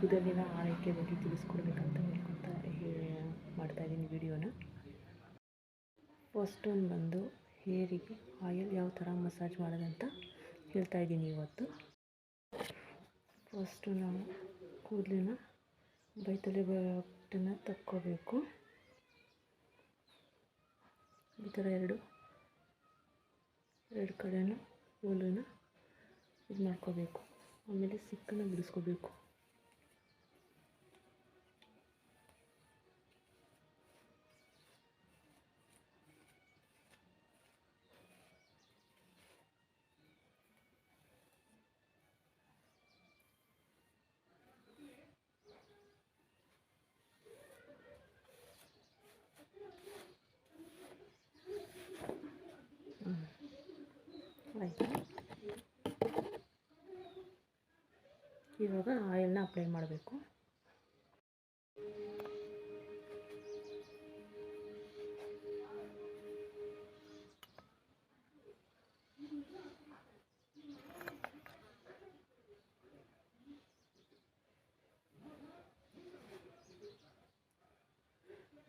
ಕೂದಲಿನ ಆರೈಕೆ ಬಗ್ಗೆ ತಿಳಿಸ್ಕೊಡ್ಬೇಕಂತ ಹೇಳ್ಕೊತಾ ಮಾಡ್ತಾಯಿದ್ದೀನಿ ವಿಡಿಯೋನ. ಫಸ್ಟ್ ಒಂದು ಬಂದು ಹೇರಿಗೆ ಆಯಿಲ್ ಯಾವ ಥರ ಮಸಾಜ್ ಮಾಡೋದಂತ ಹೇಳ್ತಾ ಇದ್ದೀನಿ ಇವತ್ತು. ಫಸ್ಟು ನಾವು ಕೂದಲಿನ ಬೈತಲೆ ಬಟ್ಟನ್ನು ತಕ್ಕೋಬೇಕು. ಈ ಥರ ಎರಡು ಎರಡು ಕಡೆನೂ ಕೂಲನ್ನು ಇದು ಮಾಡ್ಕೋಬೇಕು ಆಮೇಲೆ ಸಿಕ್ಕನ್ನು ಬಿಡಿಸ್ಕೋಬೇಕು. ಆಯಿತು? ಇವಾಗ ಆಯಿಲ್ನ ಅಪ್ಲೈ ಮಾಡಬೇಕು.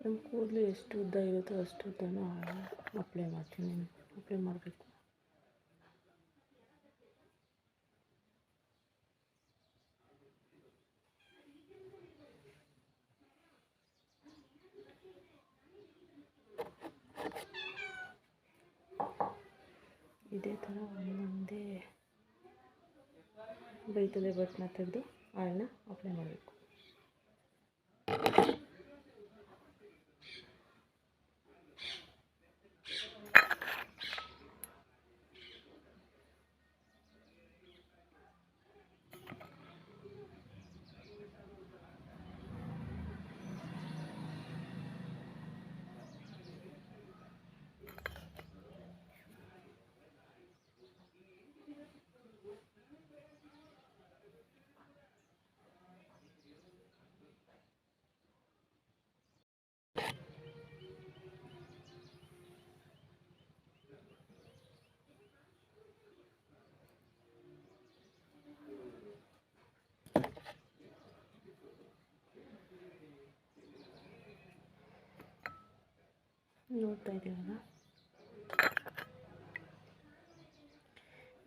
ನಮ್ಮ ಕೂದಲು ಎಷ್ಟು ಉದ್ದ ಇರುತ್ತೋ ಅಷ್ಟು ಉದ್ದನೂ ಅಪ್ಲೈ ಮಾಡ್ತೀನಿ. ಅಪ್ಲೈ ಮಾಡಬೇಕು. ಇದೇ ಥರ ಒಂದೊಂದೇ ಬೈತಲೆ ಬಟ್ಟನ್ನ ತೆಗೆದು ಆಯಿಲ್ನ ಅಪ್ಲೈ ಮಾಡಬೇಕು. ನೋಡ್ತಾ ಇದ್ದೀವಲ್ಲ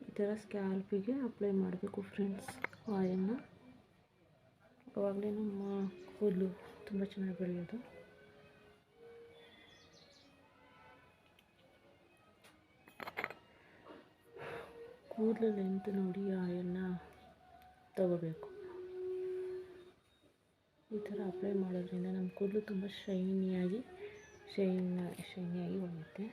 ಈ ಥರ ಸ್ಕ್ಯಾಲ್ಪಿಗೆ ಅಪ್ಲೈ ಮಾಡಬೇಕು ಫ್ರೆಂಡ್ಸ್ ಆಯಿಲ್ನ ಅವಾಗಲೇ ನಮ್ಮ ಕೂದಲು ತುಂಬ ಚೆನ್ನಾಗಿ ಬೆಳೆಯೋದು. ಕೂದಲು ಲೆಂತ್ ನೋಡಿ ಆಯಿಲ್ನ ತಗೋಬೇಕು. ಈ ಥರ ಅಪ್ಲೈ ಮಾಡೋದ್ರಿಂದ ನಮ್ಮ ಕೂದಲು ತುಂಬ ಶೈನಿಯಾಗಿ ಶೈನ್ ಶೈನಿಯಾಗಿ ಹೋಗುತ್ತೆ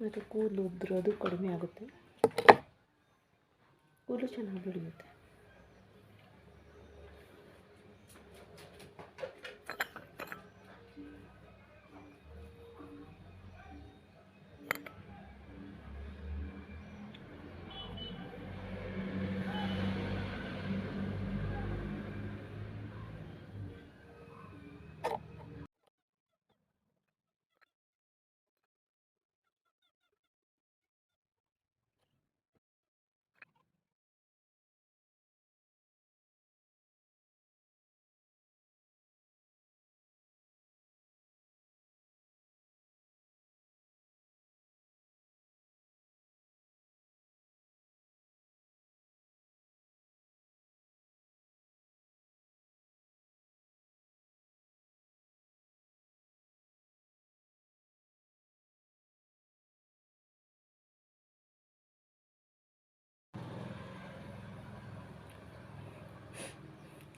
ಮತ್ತು ಕೂದಲು ಉದುರೋದು ಕಡಿಮೆ ಆಗುತ್ತೆ. ಕೂದಲು ಚೆನ್ನಾಗಿ ಬೆಳೆಯುತ್ತೆ.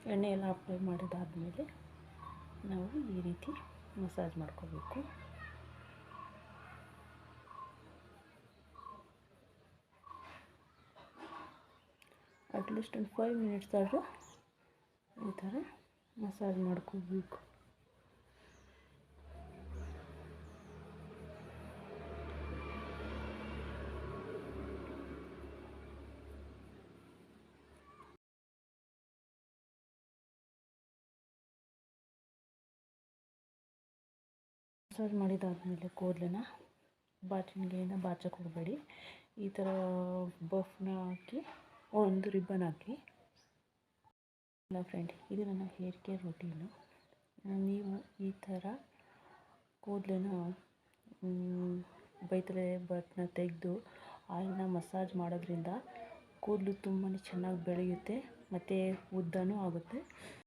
ಎಣ್ಣೆ ಎಲ್ಲ ಅಪ್ಲೈ ಮಾಡಿದಾದಮೇಲೆ ನಾವು ಈ ರೀತಿ ಮಸಾಜ್ ಮಾಡ್ಕೋಬೇಕು. ಅಟ್ಲೀಸ್ಟ್ ಒಂದು ಫೈವ್ ಮಿನಿಟ್ಸ್ ಆದರೂ ಈ ಥರ ಮಸಾಜ್ ಮಾಡ್ಕೋಬೇಕು. ಮಸಾಜ್ ಮಾಡಿದಾದಮೇಲೆ ಕೂದಲನ್ನ ಬಾಚಣಿಗೆಯಿಂದ ಬಾಚಕ್ಕೆ ಹೋಗಬೇಡಿ. ಈ ಥರ ಬಫ್ನ ಹಾಕಿ, ಒಂದು ರಿಬ್ಬನ್ ಹಾಕಿ. ಅಲ್ಲ ಫ್ರೆಂಡ್ ಇದು ನನ್ನ ಹೇರ್ ಕೇರ್ ರೊಟೀನು ನೀವು ಈ ಥರ ಕೂದಲನ್ನ ಬೈತಲೆ ಬಟ್ನ ತೆಗೆದು, ಆಯಿಲ್ನ ಮಸಾಜ್ ಮಾಡೋದ್ರಿಂದ ಕೂದಲು ತುಂಬಾ ಚೆನ್ನಾಗಿ ಬೆಳೆಯುತ್ತೆ, ಮತ್ತು ಉದ್ದನೂ ಆಗುತ್ತೆ.